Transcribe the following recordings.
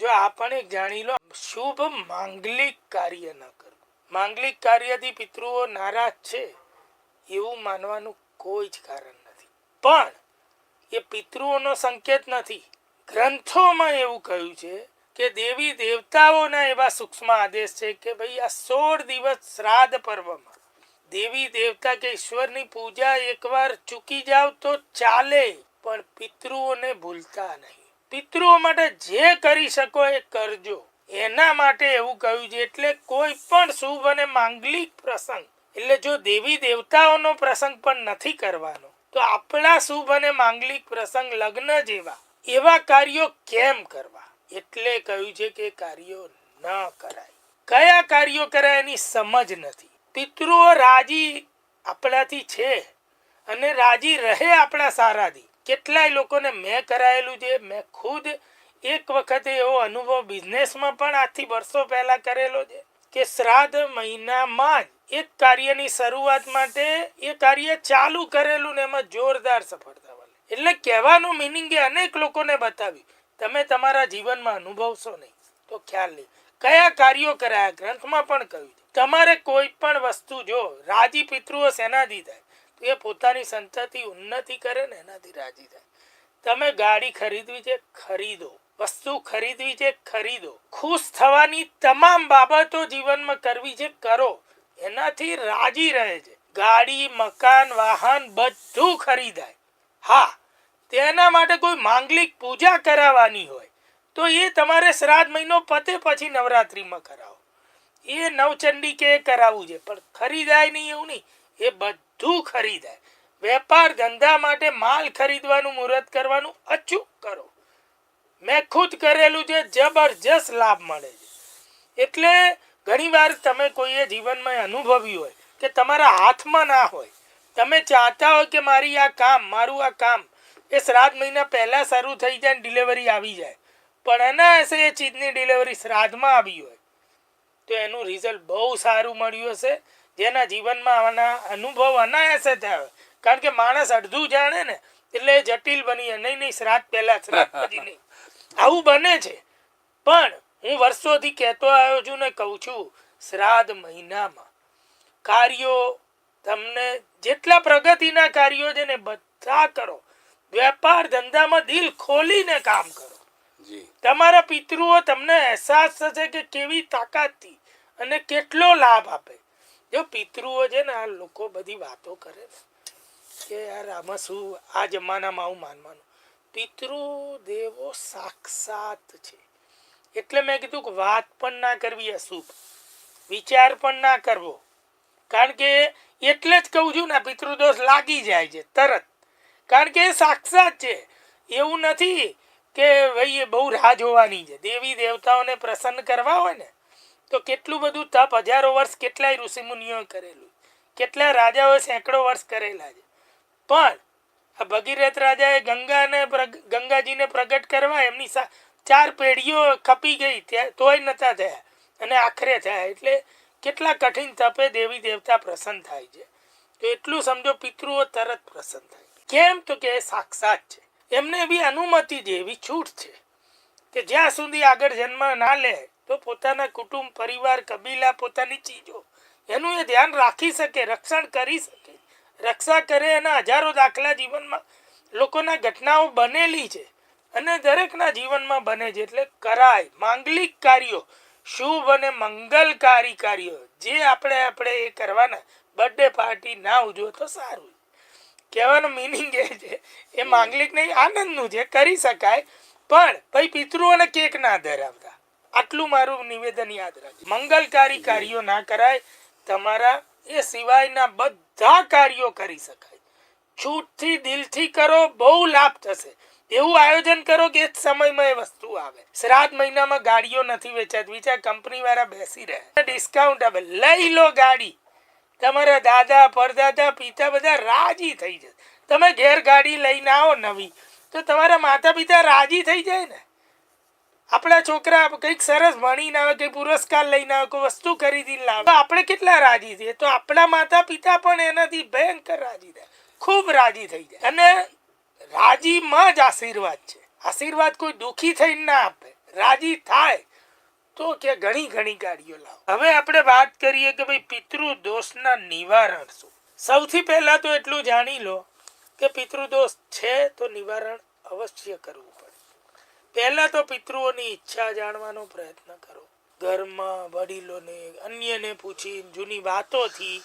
જો આપણે જાણી લો, શુભ માંગલિક કાર્ય ન કરવું માંગલિક કાર્યથી પિતૃઓ નારાજ છે એવું માનવાનું કોઈ જ કારણ નથી. પણ એ પિતૃઓનો સંકેત નથી. ગ્રંથોમાં એવું કહ્યું છે કે દેવી દેવતાઓના એવા સૂક્ષ્મ આદેશ છે કે ભાઈ આ સોળ દિવસ શ્રાદ્ધ પર્વમાં દેવી દેવતા કે ઈશ્વરની પૂજા એકવાર ચૂકી જાવ તો ચાલે, પણ પિતૃઓને ભૂલતા નહીં. પિતૃઓ માટે જે કરી શકો એ કરજો. એના માટે એવું કહ્યું છે, એટલે કોઈ પણ શુભ અને માંગલિક પ્રસંગ, એટલે જો દેવી દેવતાઓનો પ્રસંગ પણ નથી કરવાનો, તો આપણા શુભ અને માંગલિક પ્રસંગ લગ્ન જેવા, એવા કાર્યો કેમ કરવા? એટલે કહ્યું છે કે કાર્યો ન કરાય. કયા કાર્યો કરાય એની સમજ નથી. પિતૃઓ રાજી આપણાથી છે અને રાજી રહે આપણા સારાથી. કેટલાય લોકોને મેં કરાયેલું છે, મેં ખુદ એક વખતે એવો અનુભવ બિઝનેસમાં પણ આજથી વર્ષો પહેલાં કરેલો છે કે શ્રાદ્ધ મહિનામાં જ એક કાર્યની શરૂઆત માટે એ કાર્ય ચાલુ કરેલું ને એમાં જોરદાર સફળતા મળે. એટલે કહેવાનું મિનિંગે અનેક લોકોને બતાવ્યું. તમે તમારા જીવનમાં અનુભવશો નહીં, તો ખ્યાલ નહીં. કયા કાર્યો કરાયા? ગ્રંથમાં પણ કહ્યું તમારે કોઈ પણ વસ્તુ જો રાજી પિતૃઓ શેનાથી થાય એ પોતાની સંતતિ ઉન્નતિ કરે ને એનાથી રાજી થાય. તમે ગાડી ખરીદવી છે, ખરીદો. વસ્તુ ખરીદવી છે, ખરીદો. ખુશ થવાની તમામ બાબતો જીવનમાં કરવી છે, કરો. એનાથી રાજી રહે છે. ગાડી, મકાન, વાહન બધું ખરીદાય. હા, તેના માટે કોઈ માંગલિક પૂજા કરાવવાની હોય, તો એ તમારે શ્રાદ્ધ મહિનો પતે પછી નવરાત્રિમાં કરાવો. એ નવચંડી કે કરાવવું છે, પણ ખરીદાય નહીં એવું નહીં. એ બધું ખરીદાય વેપાર ધંધા માટે માલ ખરીદવાનું મુહૂર્ત કરવાનું અચૂક કરો. મેં ખુદ કરેલું છે, જબરજસ્ત લાભ મળે છે. એટલે ઘણીવાર તમે કોઈએ જીવનમાં અનુભવ્યું હોય કે તમારા હાથમાં ના હોય, તમે ચાહતા હોય કે મારી આ કામ, મારું આ કામ, એ શ્રાદ્ધ મહિના પહેલાં શરૂ થઈ જાય ડિલિવરી આવી જાય. પણ અનાયાસે એ ચીજની ડિલિવરી શ્રાદ્ધમાં આવી હોય. તો એનું રિઝલ્ટ બહુ સારું મળ્યું હશે. જેના જીવનમાં આના અનુભવ અનાયાસે થયા કારણ કે માણસ અડધું જાણે ને એટલે જટિલ બની. નહીં નહીં શ્રાદ્ધ પહેલા શ્રાદ્ધ પછી નહીં. આવું બને છે. પણ હું વર્ષોથી કહેતો આવ્યો છું ને કહું છું શ્રાદ્ધ મહિનામાં કાર્યો તમને જેટલા પ્રગતિના કાર્યો છે ને બધા કરો. વેપાર ધંધામાં દિલ ખોલીને કામ કરો. જી. તમારા પિતૃઓ તમને અહેસાસ થશે કે કેવી તાકાતથી અને કેટલો લાભ આપે. જો પિતૃઓ છે ને, આ લોકો બધી વાતો કરે ને કે યાર, આમાં શું, આ જમાનામાં આવું માનવાનું. પિતૃ દેવો સાક્ષાત છે. એટલે મેં કીધું કે વાત પણ ના કરવી, અશુભ. વિચાર પણ ના કરવો. કારણ કે એટલે જ કહું છું ને પિતૃદોષ લાગી જાય છે, તરત. કારણ કે એ સાક્ષાત છે. એવું નથી કે ભાઈ એ બહુ રાહ જોવાની છે. દેવી દેવતાઓને પ્રસન્ન કરવા હોય ને તો કેટલું બધું તપ, હજારો વર્ષ કેટલાય ઋષિમુનિઓએ કરેલું. કેટલા રાજાઓએ સેંકડો વર્ષ કરેલા છે. પણ આ ભગીરથ રાજાએ ગંગાને ગંગાજીને પ્રગટ કરવા એમની ચાર પેઢીઓ ખપી ગઈ ત્યાં તોય નતા થયા. અને આખરે થયા. એટલે કેટલા કઠિન તપે દેવી દેવતા પ્રસન્ન થાય છે. તો એટલું સમજો પિતૃઓ તરત પ્રસન્ન થાય. કેમ? તો કે સાક્ષાત છે. એમને એવી અનુમતિ છે એવી છૂટ છે. કે જ્યાં સુધી આગળ જન્મ ના લે તો પોતાના કુટુંબ, પરિવાર, કબીલા, પોતાની ચીજો. એનું એ ધ્યાન રાખી શકે, રક્ષણ કરી શકે. રક્ષા કરે એના હજારો દાખલા જીવનમાં લોકોના ઘટનાઓ બનેલી છે. અને દરેકના જીવનમાં બને છે. એટલે કરાય, માંગલિક કાર્યો, શુભ અને મંગલકારી કાર્યો. જે આપણે આપણે એ કરવાના બર્થડે પાર્ટી ના ઉજવો તો સારું. કહેવાનો મિનિંગ એ છે, એ માંગલિક નહીં, આનંદનું છે, કરી શકાય. પણ, ભાઈ, પિતૃઓને કેક ના ધરાવતા. આટલું મારું નિવેદન યાદ રાખજો. મંગલકારી કાર્યો ના કરાય, તમારા એ સિવાયના બધા કાર્યો કરી શકાય. છૂટથી દિલથી કરો, બહુ લાભ થશે. એવું આયોજન કરો કે સમયમાં એ વસ્તુ આવે. શ્રાદ્ધ મહિનામાં ગાડીઓ નથી વેચાતી. બીજા કંપની વાળા બેસી રહ્યા ડિસ્કાઉન્ટ આવે લઈ લો ગાડી. તમારા દાદા, પરદાદા, પિતા બધા રાજી થઈ જશે. તમે ઘેર ગાડી લઈને આવો નવી. તો તમારા માતા પિતા રાજી થઈ જાય ને? આપણા છોકરા કંઈક સરસ ભણીને આવે, કંઈ પુરસ્કાર લઈને આવે, કોઈ વસ્તુ ખરીદીને લાવે. આપણે કેટલા રાજી થઈએ તો આપણા માતા પિતા પણ એનાથી ભયંકર રાજી થાય. ખૂબ રાજી થઈ જાય. અને રાજીમાં જ આશીર્વાદ છે. આશીર્વાદ કોઈ દુઃખી થઈને ના આપે. રાજી થાય તો કે ઘણી ઘણી ગાડીઓ લાવો. હવે આપણે વાત કરીએ કે ભાઈ પિતૃ દોષના નિવારણ શું? સૌથી પહેલા તો એટલું જાણી લો કે પિતૃદોષ છે તો નિવારણ અવશ્ય કરવું પડે. પહેલા તો પિતૃઓની ઈચ્છા જાણવાનો પ્રયત્ન કરો. ઘરમાં વડીલોને, અન્યને પૂછી જૂની વાતોથી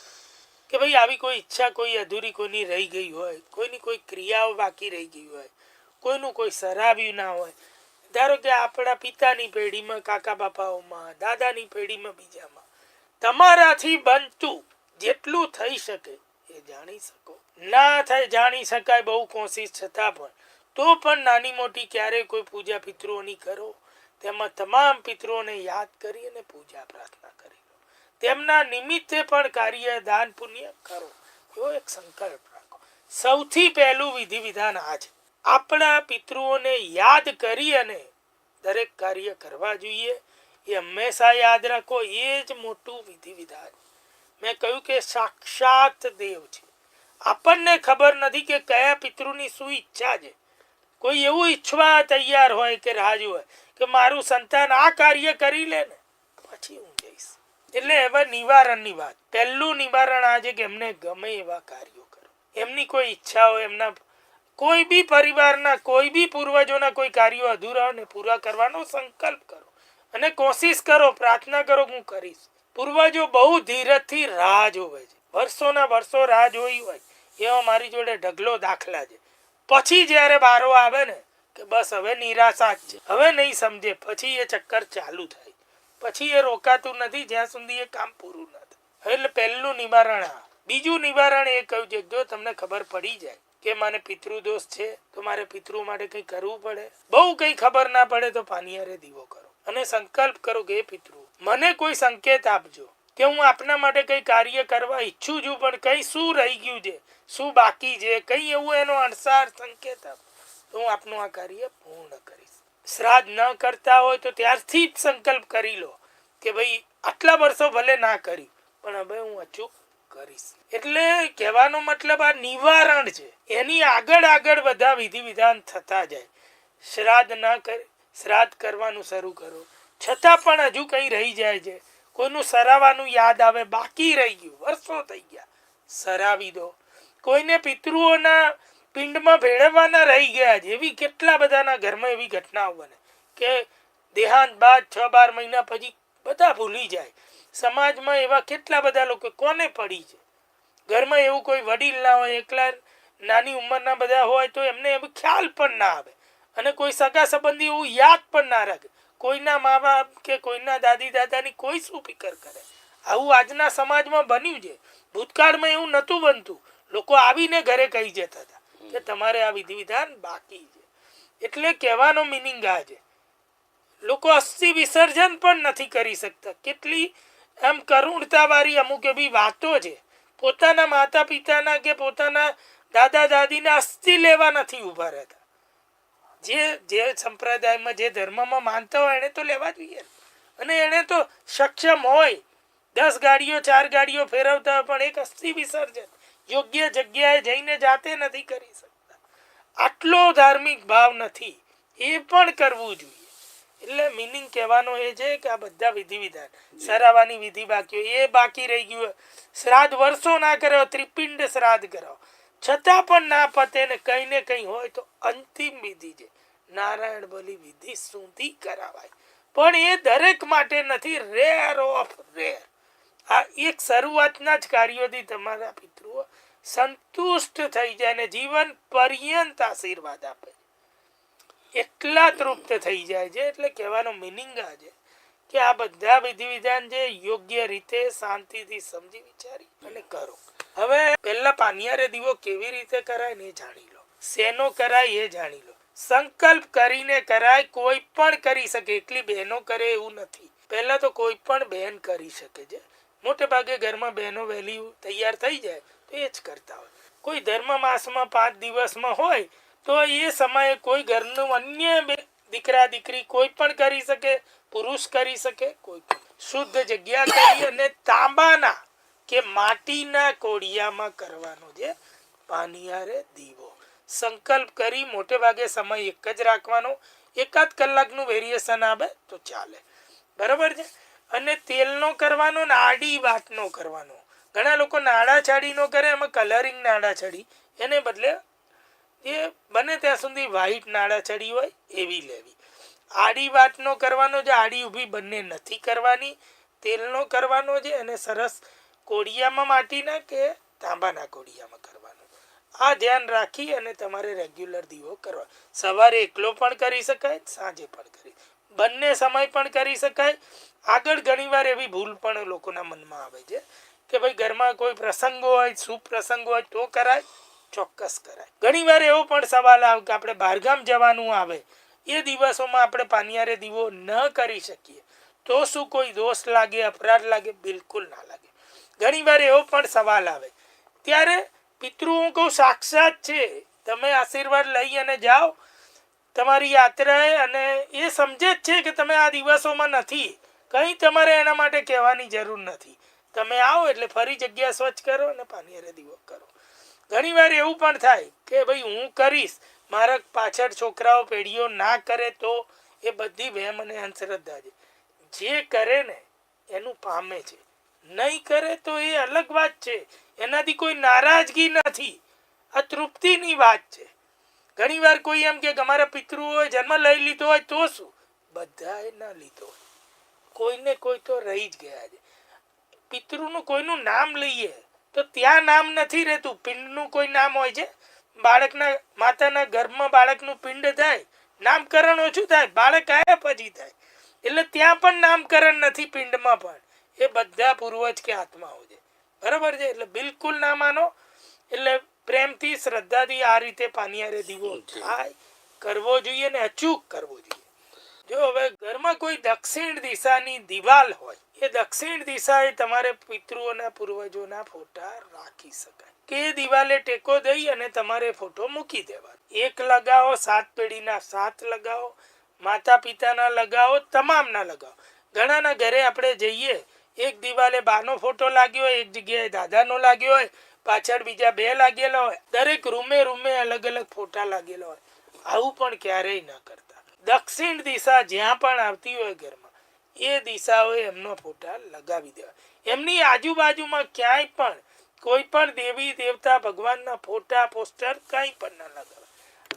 કે ભાઈ આવી કોઈ ઈચ્છા કોઈ અધૂરી કોઈની રહી ગઈ હોય, કોઈની કોઈ ક્રિયાઓ બાકી રહી ગઈ હોય, કોઈનું કોઈ સરાવ્યું ના હોય. ધારો કે આપણા પિતાની પેઢીમાં, કાકા બાપાઓમાં, દાદાની પેઢીમાં, બીજામાં. તમારાથી બનતું જેટલું થઈ શકે એ જાણી શકો. ના થાય જાણી શકાય બહુ કોશિશ છતાં પણ. તો પણ નાની મોટી ક્યારેય કોઈ પૂજા પિતૃઓની કરો. તેમાં તમામ પિતૃઓને યાદ કરી અને પૂજા પ્રાર્થના કરી તેમના નિમિત્તે પણ કાર્ય દાન પુણ્ય કરો. એવો એક સંકલ્પ રાખો. સૌથી પહેલું વિધિ વિધાન આ છે આપણા પિતૃઓને યાદ કરી અને દરેક કાર્ય કરવા જોઈએ. એ હંમેશા યાદ રાખો. એ જ મોટું વિધિ વિધાન મેં કહ્યું કે સાક્ષાત દેવ છે. આપણને ખબર નથી કે કયા પિતૃની શું ઈચ્છા છે. કોઈ એવું ઈચ્છવા તૈયાર હોય કે રાજ હોય કે મારું સંતાન આ કાર્ય કરી લે ને, પછી હું જઈશ. એટલે હવે નિવારણની વાત. પહેલું નિવારણ આ છે કે એમને ગમે એવા કાર્યો કરો. એમની કોઈ ઈચ્છા હોય એમના કોઈ બી પરિવારના, કોઈ બી પૂર્વજોના કોઈ કાર્યો અધૂરા ને પૂરા કરવાનો સંકલ્પ કરો. અને કોશિશ કરો, પ્રાર્થના કરો હું કરીશ. પૂર્વજો બહુ ધીરજથી રાહ જોવે છે. વર્ષોના વર્ષો રાહ જોઈ હોય, એવા મારી જોડે ઢગલો દાખલા છે. પછી જ્યારે બારો આવે ને, કે બસ હવે નિરાશા જ છે. હવે નહીં સમજે, પછી એ ચક્કર ચાલુ થાય. પછી એ રોકાતું નથી, જ્યાં સુધી એ કામ પૂરું ન થાય. એટલે પહેલું નિવારણ આ. બીજું નિવારણ એ કહ્યું છે, જો તમને ખબર પડી જાય કે મને પિતૃદોષ છે, તો મારે પિતૃ માટે કંઈ કરવું પડે? બહુ કંઈ ખબર ના પડે તો પાનિયારે દીવો કરો. અને સંકલ્પ કરો કે એ પિતૃ, મને કોઈ સંકેત આપજો. કે હું આપના માટે કંઈ કાર્ય કરવા ઈચ્છું છું, પણ કંઈ શું રહી ગયું છે? શું બાકી છે? કંઈ એવું એનો અણસાર સંકેત આપ. તો હું આપનું આ કાર્ય પૂર્ણ કરીશ. શ્રાદ્ધ ન કરતા હોય તો ત્યારથી જ સંકલ્પ કરી લો કે ભાઈ, આટલા વર્ષો ભલે ના કર્યું, પણ હવે હું અચૂક કરીશ. એટલે કહેવાનો મતલબ આ નિવારણ છે. એની આગળ આગળ બધા વિધિ વિધાન થતા જાય. શ્રાદ્ધ ના કરે, શ્રાદ્ધ કરવાનું શરૂ કરો. છતાં પણ હજુ કંઈ રહી જાય છે. કોઈનું સરાવાનું યાદ આવે, બાકી રહી ગયું, વર્ષો થઈ ગયા. સરાવી દો. કોઈને પિતૃઓના પિંડમાં ભેળવવાના રહી ગયા છે, એવી કેટલા બધાના ઘરમાં એવી ઘટનાઓ બને કે દેહાંત બાદ છ બાર મહિના પછી બધા ભૂલી જાય. સમાજમાં એવા કેટલા બધા લોકો, કોને પડી છે? ઘરમાં એવું કોઈ વડીલ ના હોય, એકલા નાની ઉંમરના બધા હોય, તો એમને એમ ખ્યાલ પણ ના આવે. અને કોઈ સગા સંબંધી એવું યાદ પણ ના રાખે. કોઈના મા બાપ કે કોઈના દાદી દાદાની કોઈ શું ફિકર કરે? આવું આજના સમાજમાં બન્યું છે. ભૂતકાળમાં એવું નહોતું બનતું. લોકો આવીને ઘરે કહી જતા હતા કે તમારે આ વિધિ વિધાન બાકી છે. એટલે કહેવાનો મિનિંગ આ છે. લોકો અસ્થિ વિસર્જન પણ નથી કરી શકતા. કેટલી આમ કરુણતાવાળી અમુક એવી વાતો છે. પોતાના માતા પિતાના કે પોતાના દાદા દાદીના અસ્થિ લેવા નથી ઊભા રહેતા. જે જે સંપ્રદાયમાં, જે ધર્મમાં માનતા હોય એને તો લેવા જોઈએ. અને એણે તો સક્ષમ હોય. દસ ગાડીઓ, ચાર ગાડીઓ ફેરવતા હોય, પણ એક અસ્થિ વિસર્જન યોગ્ય જગ્યાએ જઈને જાતે નથી કરી શકતા. આટલો ધાર્મિક ભાવ નથી. એ પણ કરવું જોઈએ. એટલે મિનિંગ કહેવાનો એ છે કે આ બધા વિધિ વિધાન સરાવાની વિધિ બાકી હોય. એ બાકી રહી ગયું શ્રાદ્ધ વર્ષો ના કર્યો ત્રિપિંડ શ્રાદ્ધ કરાવો છતાં પણ ના પતે ને કંઈ ને કંઈ હોય તો અંતિમ વિધિ છે. નારાયણ બલિ, વિધિ સુધી કરાવાય. પણ એ દરેક માટે નથી રેર ઓફ રેર આ એક શરૂઆતના જ કાર્યોથી તમારા પિતૃઓ સંતુષ્ટ થઈ જાય ને જીવન પર્યંત આશીર્વાદ આપે. એટલા તૃપ્ત થઈ જાય છે, એટલે કહેવાનો મિનિંગ આ છે કે આ બધા વિધિ વિધાન જે યોગ્ય રીતે શાંતિથી સમજી વિચારી અને કરો. હવે પહેલા પાનિયારે દીવો કેવી રીતે કરાય ને એ જાણી લો. શેનો કરાય એ જાણી લો. સંકલ્પ કરીને કરાય, કોઈ પણ કરી શકે. એટલી બહેનો કરે એવું નથી. પહેલા તો કોઈ પણ બહેન કરી શકે છે. મોટે ભાગે ઘરમાં બહેનો વહેલી તૈયાર થઈ જાય તો એ જ કરતા હોય. કોઈ ધર્મ માસમાં પાંચ દિવસમાં હોય તો એ સમયે કોઈ ઘરનું અન્ય દીકરા, દીકરી કોઈ પણ કરી શકે, પુરુષ કરી શકે, કોઈ પણ. શુદ્ધ જગ્યા કરી અને તાંબાના કે માટીના કોડિયામાં કરવાનો છે. પાનિયારે દીવો. સંકલ્પ કરી મોટે ભાગે સમય એક જ રાખવાનો, એકાદ કલાકનું વેરિએશન આવે તો ચાલે. બરાબર છે? અને તેલનો કરવાનો ને આડી વાટનો કરવાનો. ઘણા લોકો નાડા ચાડીનો કરે, એમાં કલરિંગ નાડા ચડી એને બદલે એ બને ત્યાં સુધી વ્હાઈટ ચડી હોય એવી લેવી. આડી વાટનો કરવાનો છે આડી ઊભી બંને નથી કરવાની. તેલનો કરવાનો છે અને સરસ કોડિયામાં માટીના કે તાંબાના કોડિયામાં કરવાનો. આ ધ્યાન રાખી અને તમારે રેગ્યુલર દીવો કરવા. સવારે એકલો પણ કરી શકાય, સાંજે પણ કરી. બંને સમય પણ કરી શકાય. આગળ ઘણીવાર એવી ભૂલ પણ લોકોના મનમાં આવે છે કે ભાઈ ઘરમાં કોઈ પ્રસંગો હોય શુભ પ્રસંગો હોય તો કરાય, ચોક્કસ કરાય. ઘણીવાર એવો પણ સવાલ આવે કે આપણે બહારગામ જવાનું આવે, એ દિવસોમાં આપણે પાનિયારે દીવો ન કરી શકીએ. તો શું કોઈ દોષ લાગે, અપરાધ લાગે? બિલકુલ ના લાગે. ઘણીવાર એવો પણ સવાલ આવે. ત્યારે પિતૃ હું કહું સાક્ષાત છે. તમે આશીર્વાદ લઈ અને જાઓ. તમારી યાત્રાએ અને એ સમજે જ છે કે તમે આ દિવસોમાં નથી. કંઈ તમારે એના માટે કહેવાની જરૂર નથી. તમે આવો એટલે ફરી જગ્યા સ્વચ્છ કરો અને પાણીયારે દીવો કરો. ઘણીવાર એવું પણ થાય કે ભાઈ હું કરીશ, મારા પાછળ છોકરાઓ પેઢીઓ ના કરે તો એ બધી વહેમ અને અંધશ્રદ્ધા છે. જે કરે ને એનું પામે છે. નહીં કરે તો એ અલગ વાત છે. એનાથી કોઈ નારાજગી નથી. આ તૃપ્તિની વાત છે. ઘણીવાર કોઈ એમ કે અમારા પિતૃઓએ જન્મ લઈ લીધો હોય તો શું? બધાએ ના લીધો હોય. કોઈને કોઈ તો રહી જ ગયા છે. પિતૃનું કોઈનું નામ લઈએ તો ત્યાં નામ નથી રહેતું. પિંડનું કોઈ નામ હોય છે. બાળકના, માતાના ગર્ભમાં બાળકનું પિંડ થાય, નામકરણ ઓછું થાય, બાળક આવ્યા પછી થાય. એટલે ત્યાં પણ નામકરણ નથી પિંડમાં પણ. એ બધા પૂર્વજ કે આત્માઓ છે. બરાબર છે? એટલે બિલકુલ ના માનો. એટલે પ્રેમથી શ્રદ્ધાથી આ રીતે પાનિયારે દીવો થાય કરવો જોઈએ ને અચૂક કરવો જોઈએ. જો હવે ઘરમાં કોઈ દક્ષિણ દિશાની દિવાલ હોય એ દક્ષિણ દિશાએ તમારે પિતૃઓના પૂર્વજોના ફોટા રાખી શકાય. કે દિવાલે ટેકો દઈ અને તમારે ફોટો મૂકી દેવા એક લગાવો સાત પેઢીના સાત લગાવો માતા પિતાના લગાવો તમામના લગાવો. ઘણાના ઘરે આપણે જઈએ એક દિવાલે બાનો ફોટો લાગ્યો હોય, એક જગ્યાએ દાદાનો લાગ્યો હોય, પાછળ બીજા બે લાગેલા હોય, દરેક રૂમે રૂમે અલગ અલગ ફોટા લાગેલા હોય. આવું પણ ક્યારેય ન કરતા. દક્ષિણ દિશા જ્યાં પણ આવતી હોય ઘરમાં, એ દિશાઓએ એમનો ફોટા લગાવી દેવા. એમની આજુબાજુમાં ક્યાંય પણ, કોઈ પણ દેવી દેવતા ભગવાનના ફોટા, પોસ્ટર કંઈ પણ ન લગાવે.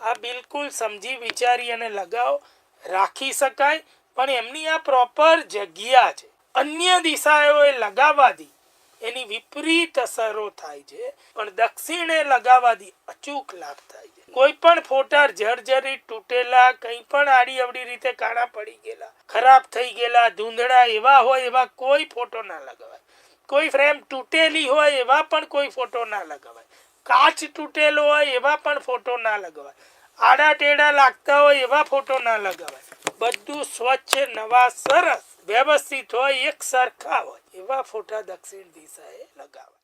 આ બિલકુલ સમજી વિચારી અને લગાવો. રાખી શકાય, પણ એમની આ પ્રોપર જગ્યા છે. અન્ય દિશાઓએ લગાવવાથી એની વિપરીત અસરો થાય છે, પણ દક્ષિણે લગાવવાથી અચૂક લાભ થાય છે. કોઈ પણ ફોટા જર્જરી તૂટેલા કંઈ પણ આડી અવડી રીતે કાણા પડી ગયેલા, ખરાબ થઈ ગયેલા, ધૂંધળા એવા હોય એવા કોઈ ફોટો ના લગાવાય. કોઈ ફ્રેમ તૂટેલી હોય એવા પણ કોઈ ફોટો ના લગાવાય. કાચ તૂટેલો હોય એવા પણ ફોટો ના લગાવાય. આડા ટેડા લાગતા હોય એવા ફોટો ના લગાવાય. બધું સ્વચ્છ, નવા, સરસ વ્યવસ્થિત હોય એક સરખા હોય. એવા ફોટા દક્ષિણ દિશાએ લગાવાય